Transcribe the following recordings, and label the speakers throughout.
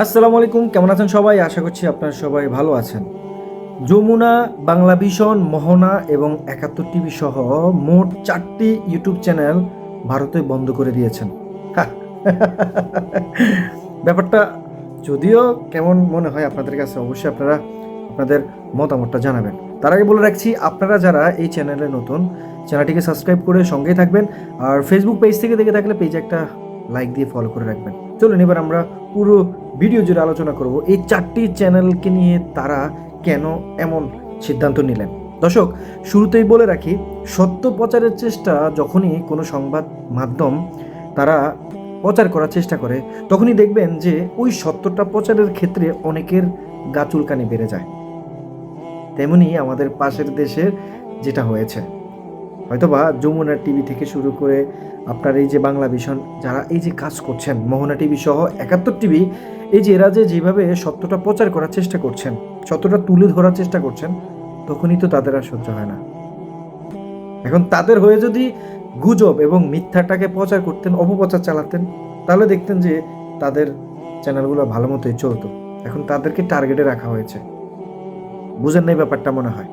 Speaker 1: আসসালামু আলাইকুম, কেমন আছেন সবাই? আশা করছি আপনারা সবাই ভালো আছেন। যমুনা, বাংলা ভীষণ মোহনা এবং একাত্তর টিভি সহ মোট চারটি ইউটিউব চ্যানেল ভারতে বন্ধ করে দিয়েছেন। ব্যাপারটা যদিও কেমন মনে হয় আপনাদের কাছে, অবশ্যই আপনারা আপনাদের মতামতটা জানাবেন। তার আগে বলে রাখছি, আপনারা যারা এই চ্যানেলে নতুন, চ্যানেলটিকে সাবস্ক্রাইব করে সঙ্গেই থাকবেন আর ফেসবুক পেজ থেকে দেখে থাকলে পেজে একটা লাইক দিয়ে ফলো করে রাখবেন। চলুন, এবার আমরা পুরো ভিডিও জুড়ে আলোচনা করব এই চারটি চ্যানেলকে নিয়ে তারা কেন এমন সিদ্ধান্ত নিলেন। দর্শক, শুরুতেই বলে রাখি, সত্য প্রচারের চেষ্টা যখনই কোনো সংবাদ মাধ্যম তারা প্রচার করার চেষ্টা করে, তখনই দেখবেন যে ওই সত্যটা প্রচারের ক্ষেত্রে অনেকের গা চুলকানি বেড়ে যায়। তেমনি আমাদের পাশের দেশের যেটা হয়েছে। হয়তোবা যমুনা টিভি থেকে শুরু করে আপনার এই যে বাংলা ভীষণ যারা এই যে কাজ করছেন, মোহনা টিভি সহ একাত্তর টিভি, এই যে এরা যে যেভাবে সত্যটা প্রচার করার চেষ্টা করছেন, সত্যটা তুলে ধরার চেষ্টা করছেন, তখনই তো তাদের আর সহ্য হয় না। এখন তাদের হয়ে যদি গুজব এবং মিথ্যাটাকে প্রচার করতেন, অপপ্রচার চালাতেন, তাহলে দেখতেন যে তাদের চ্যানেলগুলো ভালো মতোই চলতো। এখন তাদেরকে টার্গেটে রাখা হয়েছে। বুঝেন নাই ব্যাপারটা মনে হয়।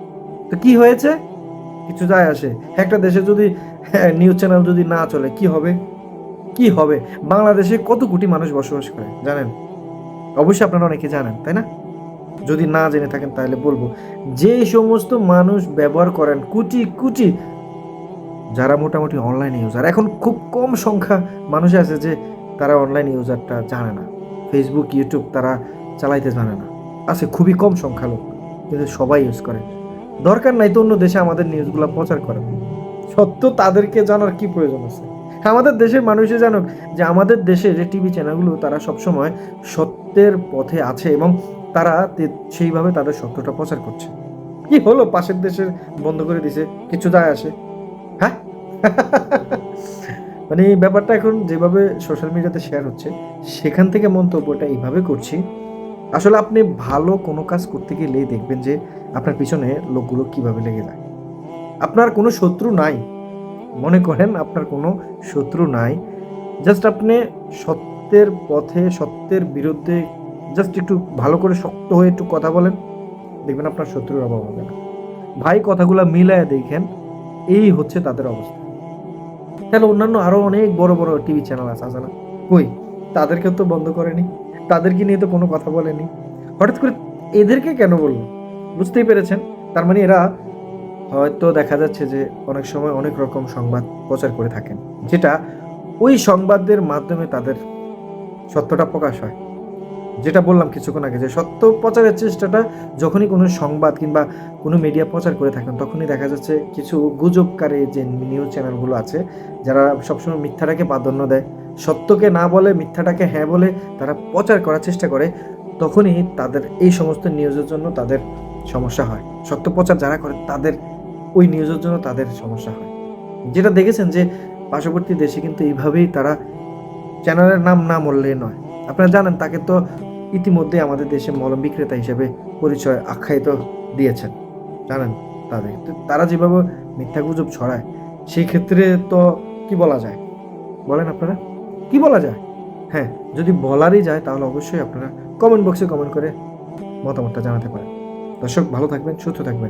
Speaker 1: তো কি হয়েছে? কিছু যায় আসে। একটা দেশে যদি নিউজ চ্যানেল যদি না চলে, কি হবে? কি হবে? বাংলাদেশে কত কোটি মানুষ বসবাস করে, জানেন? অবশ্যই আপনারা অনেকে জানেন, তাই না? যদি না জেনে থাকেন, তাহলে বলব। যে সমস্ত মানুষ ব্যবহার করেন কুচি কুচি যারা মোটামুটি অনলাইন ইউজার এখন খুব কম সংখ্যা মানুষ আছে যে তারা অনলাইন ইউজারটা জানে না। ফেসবুক ইউটিউব তারা চালাইতে জানে না। আছে খুবই কম সংখ্যা লোক, কিন্তু সবাই ইউজ করে। দরকার নাই তো অন্য দেশে আমাদের নিউজগুলো প্রচার করে। সত্য, তাদেরকে জানার কি প্রয়োজন আছে? আমাদের দেশের মানুষে জানুক যে আমাদের দেশে যে টিভি চ্যানেলগুলো তারা সবসময় সত্যের পথে আছে এবং তারা সেইভাবে তাদের সত্যটা প্রচার করছে। কি হলো? পাশের দেশের বন্ধ করে দিছে। কিছু যায় আসে। হ্যাঁ? মানে ব্যাপারটা এখন যেভাবে সোশ্যাল মিডিয়াতে শেয়ার হচ্ছে, সেখান থেকে মন্তব্যটা এইভাবে করছি আসলে আপনি ভালো কোনো কাজ করতে গেলেই দেখবেন যে আপনার পিছনে লোকগুলো কীভাবে লেগে যায়। আপনার কোনো শত্রু নাই। মনে করেন আপনার কোনো শত্রু নাই। জাস্ট আপনি সত্যের পথে, সত্যের বিরুদ্ধে জাস্ট একটু ভালো করে শক্ত হয়ে একটু কথা বলেন, দেখবেন আপনার শত্রুর অভাব হবে না। ভাই, কথাগুলো মিলায় দেখেন, এই হচ্ছে তাদের অবস্থা। তাহলে অন্যান্য আরও অনেক বড় বড় টিভি চ্যানেল আছে আছে না? কই? তাদেরকে তো বন্ধ করেনি। তাদেরকে নিয়ে তো কোনো কথা বলেনি। হঠাৎ করে এদেরকে কেন বলল? বুঝতেই পেরেছেন? তার মানে এরা হয়তো দেখা যাচ্ছে যে অনেক সময় অনেক রকম সংবাদ প্রচার করে থাকেন, যেটা ওই সংবাদের মাধ্যমে তাদের সত্যটা প্রকাশ হয়। যেটা বললাম কিছুক্ষণ আগে যে সত্য প্রচারের চেষ্টাটা যখনই কোনো সংবাদ কিংবা কোনো মিডিয়া প্রচার করে থাকেন, তখনই দেখা যাচ্ছে কিছু গুজবকারী যে নিউজ চ্যানেলগুলো আছে, যারা সবসময় মিথ্যাটাকে প্রাধান্য দেয় সত্যকে না বলে, মিথ্যাটাকে হ্যাঁ বলে তারা প্রচার করার চেষ্টা করে, তখনই তাদের এই সমস্ত নিউজের জন্য তাদের সমস্যা হয়। সত্য প্রচার যারা করে, তাদের ওই নিউজের জন্য তাদের সমস্যা হয়। যেটা দেখেছেন যে, পার্শ্ববর্তী দেশে কিন্তু এইভাবেই তারা চ্যানেলের নাম না মরলে নয়। আপনারা জানেন, তাকে তো ইতিমধ্যে আমাদের দেশে মলম বিক্রেতা হিসেবে পরিচয় আখ্যায়িত দিয়েছেন। জানেন তাদের। তারা যেভাবে মিথ্যা গুজব ছড়ায়, সেই ক্ষেত্রে তো কি বলা যায়? বলেন আপনারা। কি বলা যায়? হ্যাঁ যদি বলারই যায় তাহলে অবশ্যই আপনারা কমেন্ট বক্সে কমেন্ট করে মতামতটা জানাতে পারেন। দর্শক, ভালো থাকবেন, সুস্থ থাকবেন।